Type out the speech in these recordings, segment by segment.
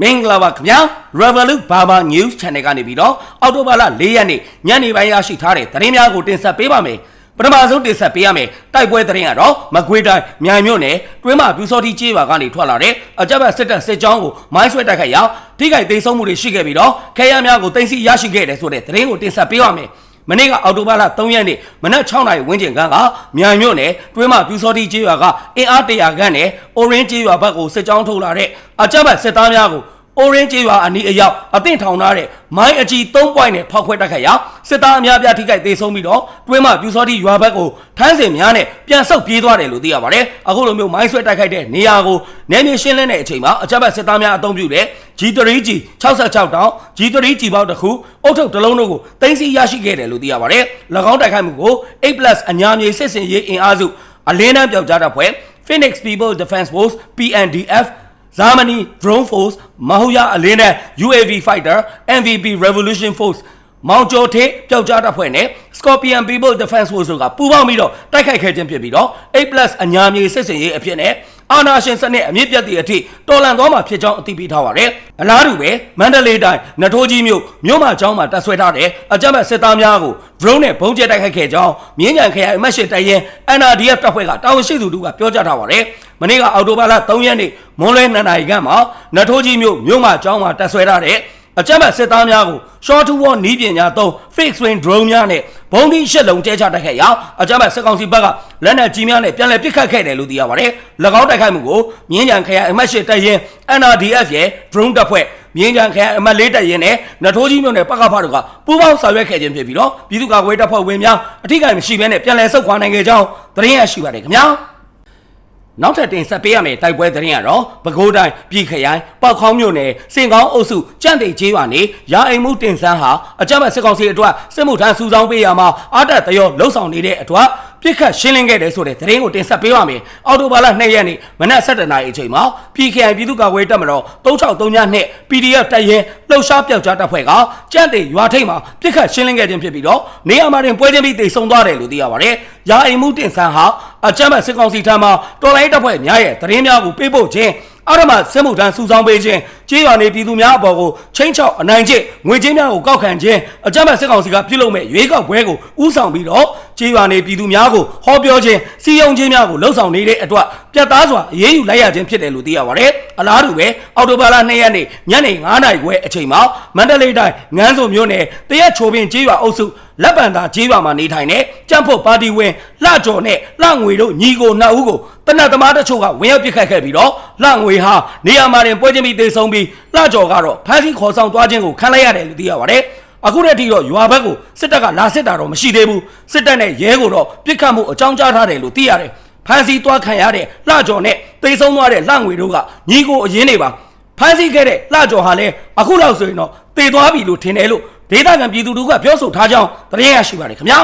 မင်္ဂလာပါခင်ဗျာ Revolut Baba News Channel ကနေပြီးတော့အောက်တိုဘာလ၄ရက်နေ့ညနေပိုင်းရရှိထားတဲ့သတင်းများကိုတင်ဆက်ပေးပါမယ်ပထမဆုံးတင်ဆက်ပေးရမယ်တိုက်ပွဲသတင်းကတော့မကွေးတိုင်းမြိုင်မြို့နယ်တွင်းမပြူစောတိကျေးရွာကနေထွက်လာတဲ့အကြမ်းဖက်စစ်တပ်စစ်ကြောင်းကိုမိုင်းဆွဲတိုက်ခိုက်ရာထိခိုက်ဒေဆုံးမှုတွေရှိခဲ့ပြီးတော့ခဲရများကိုတင်စီရရှိခဲ့တယ်ဆိုတဲ့သတင်းကိုတင်ဆက်ပေးပါမယ် မနေ့ကအော်တိုဘာလ3ရက်နေ့မနက်6နာရီဝန်းကျင်ကကမြန်မြို့နယ်တွင်းမပြူစောတိကျေးရွာကအင်အား100ခန့်နဲ့ Orange ကျေးရွာဘက်ကိုစစ်ကြောင်းထုတ်လာတဲ့အကြမ်းဖက်စစ်သားများကို Orange ကျေးရွာအနီးအရောက်အသင့်ထောင်ထားတဲ့မိုင်းအကြီး3ပွိုင်းနဲ့ဖောက်ခွဲတိုက်ခိုက်ရာစစ်သားအများပြားထိခိုက်ဒေဆုံးပြီးတော့တွင်းမပြူစောတိရွာဘက်ကိုထမ်းစင်များနဲ့ပြန်ဆုတ်ပြေးသွားတယ်လို့သိရပါတယ်အခုလိုမျိုးမိုင်းဆွဲတိုက်ခိုက်တဲ့နေရာကိုနယ်မြေရှင်းလင်းတဲ့အချိန်မှာအကြမ်းဖက်စစ်သားများအုံပြုတဲ့ G3G 66တောင် G3G ပေါက်တစ်ခုအုတ်ထုတ်တစ်လုံးတို့ကိုတင်စီရရှိခဲ့တယ်လို့သိရပါတယ်၎င်းတိုက်ခိုက်မှုကို 8+ အညာမြေစစ်စင်ရေးအင်အားစုအလင်းတန်းပြောက်ကြားတဲ့ဖွဲ့ Phoenix People Defense Force PNDF ဇာမနီ Drone Force မဟုရအလင်းတဲ့ UAV Fighter MVP Revolution Force မောင်ကျော်ထေပျောက်ကြားတပ်ဖွဲ့နဲ့ Scorpion People Defense Force တို့ကပူးပေါင်းပြီးတော့တိုက်ခိုက်ခဲ့ခြင်းဖြစ်ပြီးတော့ 8+ အညာမြေစစ်စင်ရေးအဖြစ်နဲ့အာနာရှင်စနစ်အမြင့်ပြတ်သည့်အထိတော်လန်သွားမှာဖြစ်ကြောင်းအသိပေးထားပါတယ်။အလားတူပဲမန္တလေးတိုင်းနထိုးကြီးမြို့မြို့မကျောင်းမှာတပ်ဆွဲထားတဲ့အကြမ်းဖက်စစ်သားများကို drone နဲ့ဘုံကျဲတိုက်ခိုက်ခဲ့ကြောင်းမြင်းကြံခရိုင်အမတ်ရှိတရင် NRDF တပ်ဖွဲ့ကတာဝန်ရှိသူတို့ကပြောကြားထားပါတယ်။မနေ့ကအော်တိုဘာလ3ရက်နေ့မွန်းလွဲ2နာရီခန့်မှာနထိုးကြီးမြို့မြို့မကျောင်းမှာတပ်ဆွဲထားတဲ့ အကြမ်းဖက်စစ်သားများကို short to war နီးပညာသုံး fixed wing drone များနဲ့ဘုံဒီရှစ်လုံးကျဲချတိုက်ခိုက်ရာအကြမ်းဖက်စစ်ကောင်စီဘက်ကလက်နက်ကြီးများနဲ့ပြန်လည်ပစ်ခတ်ခဲ့တယ်လို့သိရပါတယ်။၎င်းတိုက်ခိုက်မှုကိုမြင်းကြံခရိုင်အမတ်ရှိတရင် NRDF ရဲ့ drone တပ်ဖွဲ့မြင်းကြံခရိုင်အမတ်လေးတပ်ရင်နဲ့နထိုးကြီးမြို့နယ်ပကဖတို့ကပူးပေါင်းဆောင်ရွက်ခဲ့ခြင်းဖြစ်ပြီးတော့ပြည်သူ့ကာကွယ်တပ်ဖွဲ့ဝင်များအထူးကိမရှိဘဲနဲ့ပြန်လည်ဆုတ်ခွာနိုင်ခဲ့ကြောင်းသတင်းရရှိပါတယ်ခင်ဗျာ။ နောက်ထပ်တင်ဆက်ပေးရမယ့်တိုက်ပွဲသတင်းကတော့ပဲခူးတိုင်းပြည်ခရိုင်ပောက်ခေါင်းမြို့နယ်စင်ကောင်းအုပ်စုကြန့်တိတ်ကျေးရွာနေရာအိမ်မှုတင်ဆန်းဟာအကြမ်းဖက်စစ်ကောင်စီအတွက်စစ်မှုထမ်းစုဆောင်းပေးရမှာအာတတရောလှုပ်ဆောင်နေတဲ့အတွက်ပြစ်ခတ်ရှင်းလင်းခဲ့တယ်ဆိုတဲ့သတင်းကိုတင်ဆက်ပေးပါမယ်။အော်တိုဘာလ2ရက်နေ့မနက်7:00နာရီအချိန်မှာ PKI ပြည်သူ့ကာကွယ်တပ်မတော်363ညနဲ့ PDF တပ်ရဲလှုပ်ရှားပြောက်ကြားတပ်ဖွဲ့ကကြန့်တိတ်ရွာထိပ်မှာပြစ်ခတ်ရှင်းလင်းခဲ့ခြင်းဖြစ်ပြီးတော့နေရာမှာတင်ပွဲချင်းပြီးတိတ်ဆုံသွားတယ်လို့သိရပါတယ်။ရာအိမ်မှုတင်ဆန်းဟာ အကြမ်းဖက်စစ်ကောင်စီထံမှတော်လိုင်းတပ်ဖွဲ့များရဲ့သတင်းများကိုပေးပို့ခြင်း အရမစစ်မှုထမ်းစုဆောင်းပေးခြင်းကြေးရွာနေပြည်သူများအပေါ်ကိုချင်းချောက်အနိုင်ကျင့်ငွေကြေးများကိုကောက်ခံခြင်းအကြမ်းဖက်စစ်ကောင်စီကပြုလုပ်မဲ့ရွေးကောက်ပွဲကိုဥဆောင်ပြီးတော့ကြေးရွာနေပြည်သူများကိုဟောပြောခြင်းစီယုံခြင်းများကိုလှုံ့ဆော်နေတဲ့အတွက်ပြတ်သားစွာအရေးယူလိုက်ရခြင်းဖြစ်တယ်လို့သိရပါတယ်အလားတူပဲအော်တိုဘာလ2ရက်နေ့ညနေ9:00နာရီခွဲအချိန်မှာမန္တလေးတိုင်းငန်းစုံမြို့နယ်တရက်ချိုပင်ကြေးရွာအုပ်စုလက်ပံသာကြေးရွာမှာနေထိုင်တဲ့ကြံ့ဖို့ပါတီဝင်လှကျော်နဲ့လှငွေတို့ညီကိုနှစ်ဦးကိုတနတ်သမားတချို့ကဝင်ရောက်ပစ်ခတ်ခဲ့ပြီးတော့လှငွေဟာနေရာမှာတင်ပွဲချင်းပြီးတေဆုံးပြီးလှကျော်ကတော့ဖမ်းဆီးခေါ်ဆောင်သွားခြင်းကိုခံလိုက်ရတယ်လို့သိရပါတယ်အခုတည်းထိတော့ရွာဘက်ကိုစစ်တပ်ကလာစစ်တာတော့မရှိသေးဘူးစစ်တပ်နဲ့ရဲကိုတော့ပြစ်ခတ်မှုအကြောင်းကြားထားတယ်လို့သိရတယ်ဖမ်းဆီးသွားခံရတဲ့လှကျော်နဲ့တေဆုံးသွားတဲ့လှငွေတို့ကညီကိုအရင်နေပါဖမ်းဆီးခဲ့တဲ့လှကျော်ဟာလည်းအခုလောက်ဆိုရင်တော့တေသွားပြီလို့ထင်တယ်လို့ဒေသခံပြည်သူတို့ကပြောဆိုထားကြောင်းသတင်းရရှိပါတယ်ခင်ဗျာ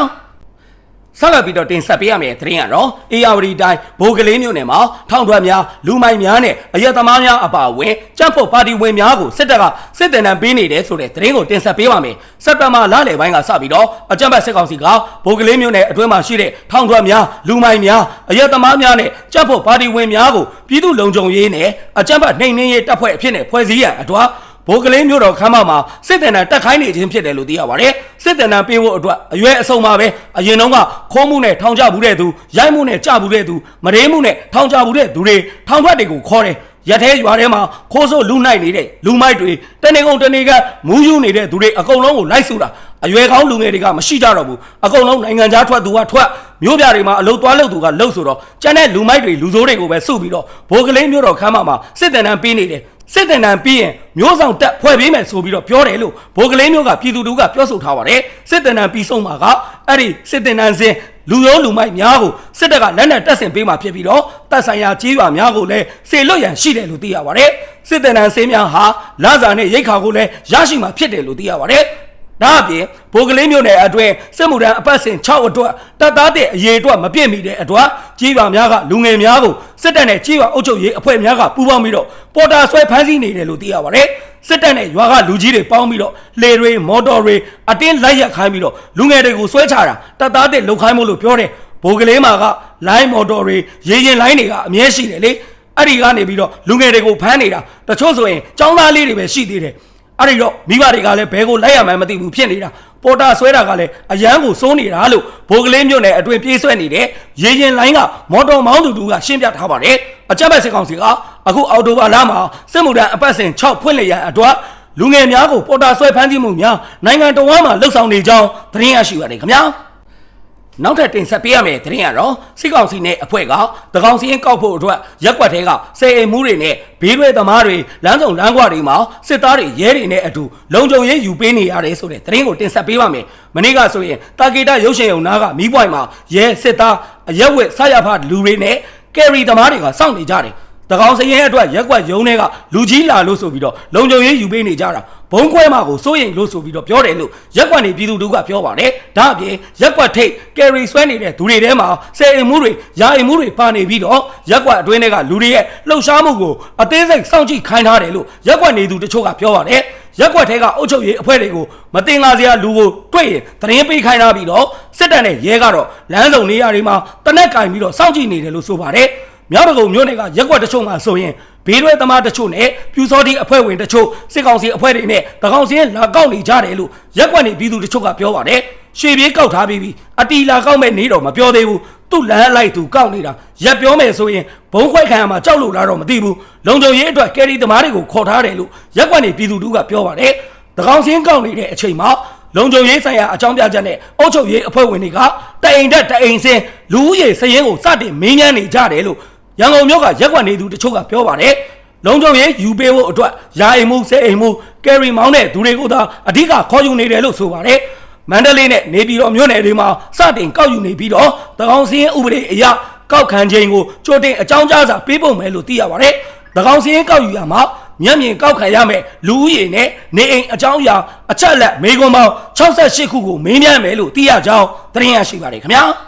ဆက်လက်ပြီးတော့တင်ဆက်ပေးရမယ့်သတင်းကတော့အေယာဝတီတိုင်းဘိုးကလေးမြို့နယ်မှာထောင်ထွက်များလူမိုက်များနဲ့အရက်သမားများအပါအဝင်ကြက်ဖို့ပါတီဝင်များကိုစစ်တပ်ကစစ်တပ်နံပေးနေတယ်ဆိုတဲ့သတင်းကိုတင်ဆက်ပေးပါမယ်။စက်တဘာလလယ်ပိုင်းကစပြီးတော့အကြမ်းဖက်စစ်ကောင်စီကဘိုးကလေးမြို့နယ်အတွင်းမှာရှိတဲ့ထောင်ထွက်များလူမိုက်များအရက်သမားများနဲ့ကြက်ဖို့ပါတီဝင်များကိုပြည်သူ့လုံခြုံရေးနဲ့အကြမ်းဖက်နှိမ်နင်းရေးတပ်ဖွဲ့အဖြစ်နဲ့ဖွဲ့စည်းရန်အတွက် ဘိုးကလေးမျိုးတော်ခမ်းမမှာစစ်တပ်နံတက်ခိုင်းနေခြင်းဖြစ်တယ်လို့သိရပါတယ်စစ်တပ်နံပေးဖို့အတွက်အရွယ်အစုံပါပဲအရင်တုန်းကခိုးမှုနဲ့ထောင်ချဘူးတဲ့သူရိုက်မှုနဲ့ကြဘူးတဲ့သူမရေမှုနဲ့ထောင်ချဘူးတဲ့သူတွေထောင်ထွက်တွေကိုခေါ်တယ်ရထဲရွာထဲမှာခိုးဆိုးလူနိုင်နေတဲ့လူမိုက်တွေတနေကုန်တနေကမူးယူနေတဲ့သူတွေအကုန်လုံးကိုလိုက်ဆူတာအရွယ်ကောင်းလူငယ်တွေကမရှိကြတော့ဘူးအကုန်လုံးနိုင်ငံသားထွက်သူကထွက်မြို့ပြတွေမှာအလုတ်သွားလို့သူကလှုပ်ဆိုတော့ကျန်တဲ့လူမိုက်တွေလူဆိုးတွေကိုပဲစုပြီးတော့ဘိုးကလေးမျိုးတော်ခမ်းမမှာစစ်တပ်နံပေးနေတယ် စစ်တပ်နံပြီးရင်မျိုးဆောင်တက်ဖွဲ့ပေးမယ်ဆိုပြီးတော့ပြောတယ်လို့ဘိုးကလေးမျိုးကပြည်သူတို့ကပြောဆိုထားပါတယ်စစ်တပ်နံပြီးဆုံးမှာကအဲ့ဒီစစ်တပ်နံစင်လူရောလူမိုက်များကိုစစ်တပ်ကလက်နက်တပ်ဆင်ပေးမှာဖြစ်ပြီးတော့တပ်ဆိုင်ရာကြီးရွာများကိုလည်းစေလွတ်ရန်ရှိတယ်လို့သိရပါတယ်စစ်တပ်နံစင်းများဟာလာဇာနဲ့ရိတ်ခါကိုလည်းရရှိမှာဖြစ်တယ်လို့သိရပါတယ် ဒါအပြင်ဘိုးကလေးမျိုးနယ်အတွင်းစစ်မှုထမ်းအပတ်စဉ်6အတွက်တပ်သားတဲ့အရေးအတွက်မပြည့်မီတဲ့အတွက်ကြီးရွာများကလူငယ်များကိုစစ်တပ်နဲ့ကြီးရွာအုပ်ချုပ်ရေးအဖွဲ့များကပူးပေါင်းပြီးတော့ပေါ်တာဆွဲဖမ်းဆီးနေတယ်လို့သိရပါတယ်စစ်တပ်နဲ့ရွာကလူကြီးတွေပေါင်းပြီးတော့လေတွေမော်တော်တွေအတင်းလိုက်ရက်ခိုင်းပြီးတော့လူငယ်တွေကိုဆွဲချတာတပ်သားတဲ့လှုပ်ခိုင်းမို့လို့ပြောတယ်ဘိုးကလေးမှာကလိုင်းမော်တော်တွေရေရင်လိုင်းတွေကအမြဲရှိတယ်လေအဲ့ဒီကနေပြီးတော့လူငယ်တွေကိုဖမ်းနေတာတချို့ဆိုရင်ចောင်းသားလေးတွေပဲရှိသေးတယ် အဲ့ဒီတော့မိဘတွေကလည်းဘဲကိုလိုက်ရမှန်းမသိဘူးဖြစ်နေတာပေါ်တာဆွဲတာကလည်းအရန်ကိုစိုးနေတာလို့ဘိုးကလေးမျိုးနဲ့အတွင်ပြေးဆွဲနေတယ်ရေရင်လိုင်းကမော်တော်မောင်းသူတူကရှင်းပြထားပါတယ်အကြက်ဘက်စစ်ကောင်စီကအခုအော်တိုဘာလမှာစစ်မှုထမ်းအပတ်စဉ်6ဖွင့်လျက်အတွက်လူငယ်များကိုပေါ်တာဆွဲဖမ်းဆီးမှုများနိုင်ငံတော်မှာလှုပ်ဆောင်နေကြောင်းသတင်းရရှိပါတယ်ခင်ဗျာ နောက်ထပ်တင်ဆက်ပေးရမယ့်သတင်းကတော့စစ်ကောင်စီနဲ့အဖွဲ့ကတကောင်စီရင်ကောက်ဖို့အတွက်ရက်ကွက်ထဲကစေအိမ်မှုတွေနဲ့ဘေးရွယ်သမားတွေလမ်းဆောင်လမ်းကွက်တွေမှာစစ်သားတွေရဲတွေနဲ့အတူလုံခြုံရေးယူပေးနေရတယ်ဆိုတဲ့သတင်းကိုတင်ဆက်ပေးပါမယ်။မနေ့ကဆိုရင်တာဂီတာရုပ်ရှင်ရုံနာကမီးပွိုင်မှာရဲစစ်သားအရက်ဝက်ဆရဖလူတွေနဲ့ကယ်ရီသမားတွေကစောင့်နေကြတယ်။ တကောင်စရင်အတွက်ရက်ကွက်ရုံးတွေကလူကြီးလာလို့ဆိုပြီးတော့လုံခြုံရေးယူပေးနေကြတာဘုံခွဲမှာကိုစိုးရင်လို့ဆိုပြီးတော့ပြောတယ်လို့ရက်ကွက်နေပြည်သူတို့ကပြောပါတယ်ဒါအပြင်ရက်ကွက်ထိတ်ကယ်ရီဆွဲနေတဲ့သူတွေထဲမှာစေအိမ်မှုတွေယာအိမ်မှုတွေပါနေပြီးတော့ရက်ကွက်အတွင်းတွေကလူတွေရဲ့လှုပ်ရှားမှုကိုအသေးစိတ်စောင့်ကြည့်ခိုင်းထားတယ်လို့ရက်ကွက်နေသူတချို့ကပြောပါတယ်ရက်ကွက်ထဲကအုပ်ချုပ်ရေးအဖွဲ့တွေကိုမတင်ကားစရာလူကိုတွေ့ရင်သတင်းပေးခိုင်းထားပြီးတော့စစ်တပ်နဲ့ရဲကတော့လမ်းစုံနေရာတွေမှာတနက်ကင်ပြီးတော့စောင့်ကြည့်နေတယ်လို့ဆိုပါတယ် မြောက်တကုံမြို့နယ်ကရက်ကွက်တချို့မှာဆိုရင်ဘေးရွယ်သမားတချို့နဲ့ပြူစောတိအဖွဲ့ဝင်တချို့စစ်ကောင်စီအဖွဲ့တွေနဲ့တကောင်စီရင်လာကောက်နေကြတယ်လို့ရက်ကွက်နေပြည်သူတချို့ကပြောပါတယ်ရှေ့ပြေးကောက်ထားပြီးပြီအတီလာကောက်မဲ့နေတော့မပြောသေးဘူးသူ့လမ်းလိုက်သူကောက်နေတာရက်ပြောမယ်ဆိုရင်ဘုံခွဲခံရမှာကြောက်လို့လားတော့မသိဘူးလုံခြုံရေးအတွက်ကယ်ရီသမားတွေကိုခေါ်ထားတယ်လို့ရက်ကွက်နေပြည်သူတို့ကပြောပါတယ်တကောင်စီရင်ကောက်နေတဲ့အချိန်မှာလုံခြုံရေးဆိုင်ရာအကြောင်းပြချက်နဲ့အုပ်ချုပ်ရေးအဖွဲ့ဝင်တွေကတအိမ်တက်တအိမ်စင်းလူဦးရေစည်ရင်းကိုစတင်မင်းညမ်းနေကြတယ်လို့ ရန်ကုန်မြို့ကရက်ကွက်နေသူတချို့ကပြောပါတယ်လုံခြုံရေးယူပေးဖို့အတွက်ယာအိမ်မှုစေအိမ်မှုကယ်ရီမောင်းတဲ့သူတွေကိုသာအဓိကခေါ်ယူနေတယ်လို့ဆိုပါတယ်မန္တလေးနဲ့နေပြည်တော်မြို့နယ်တွေမှာစတင်ကောက်ယူနေပြီးတော့တကောင်စင်းဥပဒေအရကောက်ခံခြင်းကိုကြိုတင်အကြောင်းကြားစာပေးပုံမယ်လို့သိရပါတယ်တကောင်စင်းကောက်ယူရမှာမျက်မြင်ကောက်ခံရမယ်လူဦးရေနဲ့နေအိမ်အကြောင်းအရာအချက်လက်မေကွန်ပေါင်း68ခုကိုမေးမြန်းမယ်လို့သိရကြောင်းသတင်းရရှိပါတယ်ခင်ဗျာ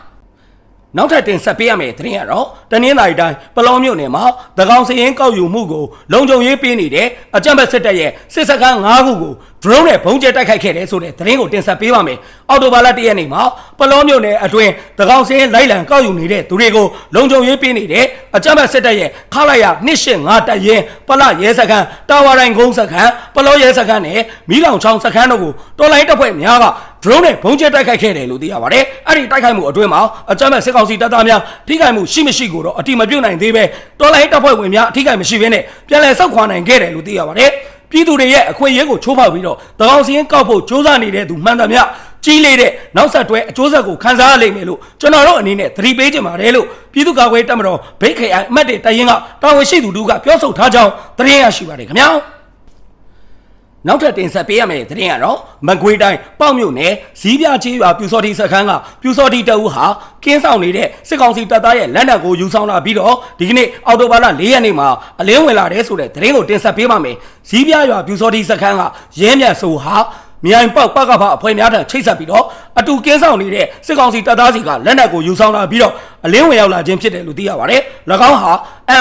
နောက်ထပ်တင်ဆက်ပေးရမယ့်သတင်းကတော့တနင်္လာရီတိုင်းပလောမြို့နယ်မှာသကောင်စရင်ကောက်ယူမှုကိုလုံခြုံရေးပေးနေတဲ့အကြံဘက်စစ်တပ်ရဲ့စစ်စခန်း၅ခုကို drone နဲ့ဘုံကျဲတိုက်ခိုက်ခဲ့တယ်ဆိုတဲ့သတင်းကိုတင်ဆက်ပေးပါမယ်။အော်တိုဘာလ၁ရက်နေ့မှာပလောမြို့နယ်အတွင်းသကောင်စရင်လိုက်လံကောက်ယူနေတဲ့သူတွေကိုလုံခြုံရေးပေးနေတဲ့အကြံဘက်စစ်တပ်ရဲ့ခလာရ285တပ်ရင်ပလရဲစခန်းတာဝါတိုင်းကုန်းစခန်းပလောရဲစခန်းနဲ့မီးလောင်ချောင်းစခန်းတို့ကိုတော်လိုင်းတပ်ဖွဲ့များက drone နဲ့ဘုံကျဲတိုက်ခိုက်ခဲ့တယ်လို့သိရပါတယ်။အဲ့ဒီတိုက်ခိုက်မှုအတွင်းမှာအကြမ်းဖက်စစ်ကောင်စီတပ်သားများထိခိုက်မှုရှိမရှိကိုတော့အတိမပြုတ်နိုင်သေးပဲတော်လိုင်းတပ်ဖွဲ့ဝင်များအထိခိုက်မရှိဘဲနဲ့ပြန်လည်ဆုတ်ခွာနိုင်ခဲ့တယ်လို့သိရပါတယ်။ပြည်သူတွေရဲ့အခွင့်အရေးကိုချိုးဖောက်ပြီးတော့တကောင်စီရင်ကောက်ဖို့စ조사နေတဲ့သူမှန်သမျှကြီးလေးတဲ့နောက်ဆက်တွဲအကျိုးဆက်ကိုခံစားရလိမ့်မယ်လို့ကျွန်တော်တို့အနေနဲ့သတိပေးကြပါတယ်လို့ပြည်သူ့ကာကွယ်တပ်မတော်ဘိတ်ခေအိုင်အမတ်တွေတရင်ကတာဝန်ရှိသူတို့ကပြောဆိုထားကြောင်းသတင်းရရှိပါတယ်ခင်ဗျာ။ နောက်ထပ်တင်ဆက်ပေးရမယ့်သတင်းကတော့မကွေးတိုင်းပေါ့မြို့နယ်ဇီးပြချေးရွာပြူစောတိစခန်းကပြူစောတိတအူးဟာကင်းဆောင်နေတဲ့စစ်ကောင်စီတပ်သားရဲ့လက်နက်ကိုယူဆောင်လာပြီးတော့ဒီကနေ့အော်တိုဘာလ၄ရက်နေ့မှာအလင်းဝင်လာတဲ့ဆိုတဲ့သတင်းကိုတင်ဆက်ပေးပါမယ်ဇီးပြရွာပြူစောတိစခန်းကရဲမြတ်ဆိုဟာ မြိုင်ပေါက်ပကဖအဖွဲ့များထံချိတ်ဆက်ပြီးတော့အတူကင်းဆောင်နေတဲ့စစ်ကောင်စီတပ်သားစီကလက်နက်ကိုယူဆောင်လာပြီးတော့အလင်းဝင်ရောက်လာခြင်းဖြစ်တယ်လို့သိရပါတယ်။၎င်းဟာ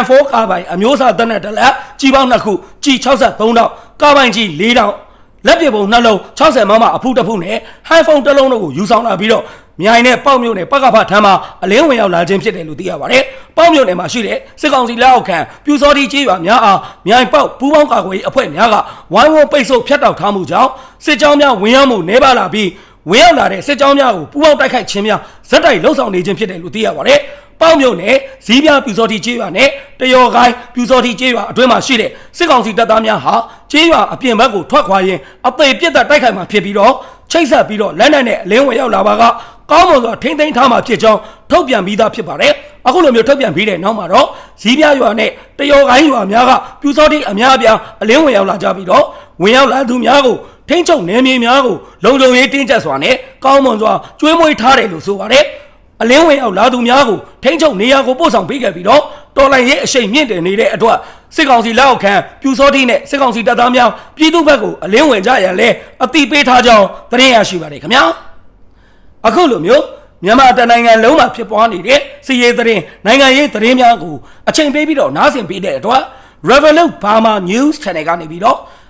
M4 ကာဘိုင်အမျိုးအစားတပ်နဲ့တလက်ကြီးပေါင်းနှစ်ခုကြီး63တောက်ကာဘိုင်ကြီး4တောက် လက်ပြပုံနှလုံး60မမအဖူးတစ်ဖူးနဲ့ဟိုင်ဖုန်းတစ်လုံးတို့ကိုယူဆောင်လာပြီးတော့မြိုင်နဲ့ပေါက်မြို့နယ်ပကဖထမ်းမှာအလင်းဝင်ရောက်လာခြင်းဖြစ်တယ်လို့သိရပါတယ်။ပေါက်မြို့နယ်မှာရှိတဲ့စစ်ကောင်စီလက်အောက်ခံပြူစောတိကြီးရွာများအားမြိုင်ပေါက်ပူးပေါင်းကာကွယ်ရေးအဖွဲ့များကဝိုင်းဝန်းပိတ်ဆို့ဖျက်တောက်ထားမှုကြောင့်စစ်ကြောင်းများဝင်ရောက်မှုနှဲပါလာပြီး ဝင်ရောက်လာတဲ့စစ်ကြောင်းများကိုပူးပေါင်းတိုက်ခိုက်ခြင်းများဇက်တိုက်လှုပ်ဆောင်နေခြင်းဖြစ်တယ်လို့သိရပါတယ်။ပေါက်မြို့နယ်ဇီးပြပြူစောတိကျေးရွာနဲ့တယော်ကိုင်းပြူစောတိကျေးရွာအတွင်းမှာရှိတဲ့စစ်ကောင်စီတပ်သားများဟာကျေးရွာအပြင်ဘက်ကိုထွက်ခွာရင်းအသေးပြစ်သက်တိုက်ခိုက်မှာဖြစ်ပြီးတော့ချိတ်ဆက်ပြီးတော့လက်နက်နဲ့အလင်းဝင်ရောက်လာပါကကောင်းမွန်စွာထိမ့်သိမ်းထားမှာဖြစ်ကြောင်းထုတ်ပြန်ပြီးသားဖြစ်ပါတယ်။အခုလိုမျိုးထုတ်ပြန်ပြီးတဲ့နောက်မှာတော့ဇီးပြရွာနဲ့တယော်ကိုင်းရွာများကပြူစောတိအများအပြားအလင်းဝင်ရောက်လာကြပြီးတော့ဝင်ရောက်လာသူများကို ထိမ့်ချုပ်နေမြေများကိုလုံခြုံရေးတင်းကျပ်စွာနဲ့ကောင်းမွန်စွာကျွေးမွေးထားတယ်လို့ဆိုပါတယ်။အလင်းဝင်ရောက်လာသူများကိုထိမ့်ချုပ်နေရာကိုပို့ဆောင်ပေးခဲ့ပြီးတော့တော်လိုင်းရဲ့အရှိန်မြင့်တင်နေတဲ့အတွက်စစ်ကောင်စီလက်အောက်ခံပြူစောတိနဲ့စစ်ကောင်စီတပ်သားများပြည်သူ့ဘက်ကိုအလင်းဝင်ကြရန်လဲအတိပေးထားကြောင်းသတင်းရရှိပါတယ်ခင်ဗျာအခုလိုမျိုးမြန်မာတနိုင်ငံလုံးမှာဖြစ်ပွားနေတဲ့စီရေးသတင်းနိုင်ငံရေးသတင်းများကိုအချိန်ပေးပြီးတော့နားဆင်ပေးတဲ့အတွက် Revolut Burma News Channel ကနေပြီးတော့